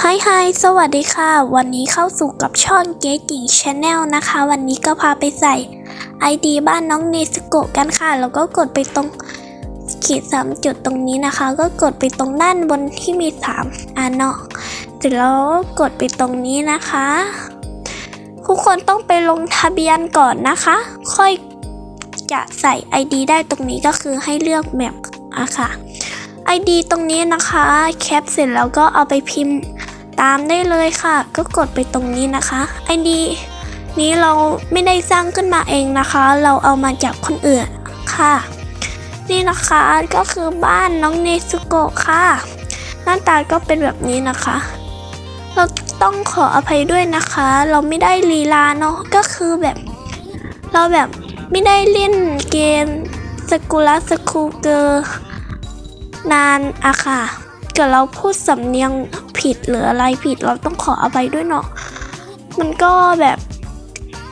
ไฮไฮสวัสดีค่ะ วันนี้เข้าสู่กับช่องเกกิ่งชาแนลนะคะ วันนี้ก็พาไปใส่ ID บ้านน้องเนสโกะกันค่ะ แล้วก็กดไปตรงขีดสามจุดตรงนี้นะคะ ก็กดไปตรงด้านบนที่มีสามอันเนาะเสร็จแล้วกดไปตรงนี้นะคะ ทุกคนต้องไปลงทะเบียนก่อนนะคะ ค่อยจะใส่ ID ได้ตรงนี้ก็คือให้เลือกแมปอะค่ะ ID ตรงนี้นะคะ แคปเสร็จแล้วก็เอาไปพิมพ์ ตามได้เลยค่ะ ก็กดไปตรงนี้นะคะ ID นี้เราไม่ได้สร้างขึ้นมาเองนะคะ เราเอามาจากคนอื่นค่ะ นี่นะคะก็คือบ้านน้องเนซุโกะค่ะ หน้าตาก็เป็นแบบนี้นะคะ เราต้องขออภัยด้วยนะคะ เราไม่ได้ลีลาเนาะก็คือแบบ เราแบบไม่ได้เล่นเกมสกุลสคูเกอร์นานอะค่ะเกิดเราพูดสำเนียง ผิดหรืออะไรผิดเราต้องขออภัยด้วยเนาะมันก็แบบ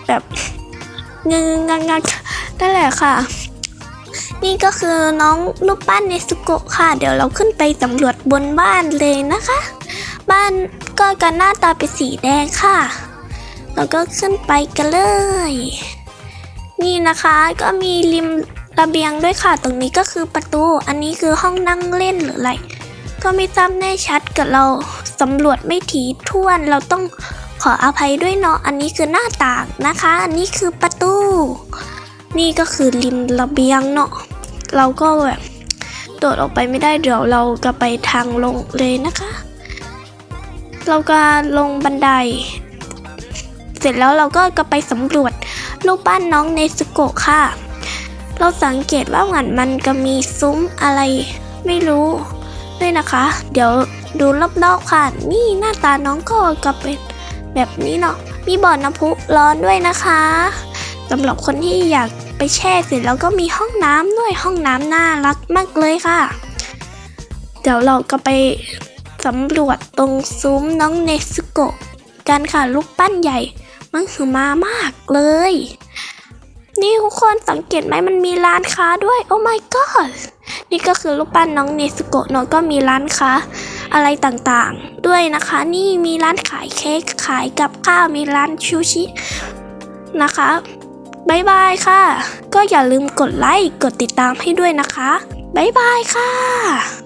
แบบงงงังงักนั่นแหละค่ะ นี่ก็คือน้องรูปปั้นเนซุโกะค่ะ เดี๋ยวเราขึ้นไปสำรวจบนบ้านเลยนะคะ บ้านก็กันหน้าตาเป็นสีแดงค่ะแล้วก็ขึ้นไปกันเลย นี่นะคะก็มีริมระเบียงด้วยค่ะ ตรงนี้ก็คือประตู อันนี้คือห้องนั่งเล่นหรืออะไร ก็ไม่จำแน่ชัดกับเรา สำรวจไม่ถี่ถ้วนเราต้องขออภัยด้วยเนาะ อันนี้คือหน้าต่างนะคะ อันนี้คือประตู นี่ก็คือริมระเบียงเนาะ เราก็แบบโดดออกไปไม่ได้เดี๋ยวเราก็ไปทางลงเลยนะคะ เราก็ลงบันได เสร็จแล้วเราก็ก็ไปสำรวจรูปบ้านน้องเนซุโกะค่ะ เราสังเกตว่าเหมือนมันก็มีซุ้มอะไรไม่รู้ด้วยนะคะ เดี๋ยว ดูรอบๆค่ะ นี่หน้าตาน้องก็ก็เป็นแบบนี้เนาะ มีบ่อน้ำพุร้อนด้วยนะคะสำหรับคนที่อยากไปแช่เสร็จแล้วก็มีห้องน้ำด้วยห้องน้ำน่ารักมากเลยค่ะ เดี๋ยวเราก็ไปสำรวจตรงซุ้มน้องเนซุโกะกันค่ะลูกปั้นใหญ่ มันคือมามากเลย นี่ทุกคนสังเกตไหมมันมีร้านค้าด้วย โอ้ my god นี่ก็คือลูกปั้นน้องเนซุโกะเนาะก็มีร้านค้า อะไรต่างๆ ด้วยนะคะ นี่มีร้านขายเค้กขายกับข้าวมีร้านชูชินะคะบายบายค่ะ ก็อย่าลืมกดไลค์กดติดตามให้ด้วยนะคะบายบายค่ะ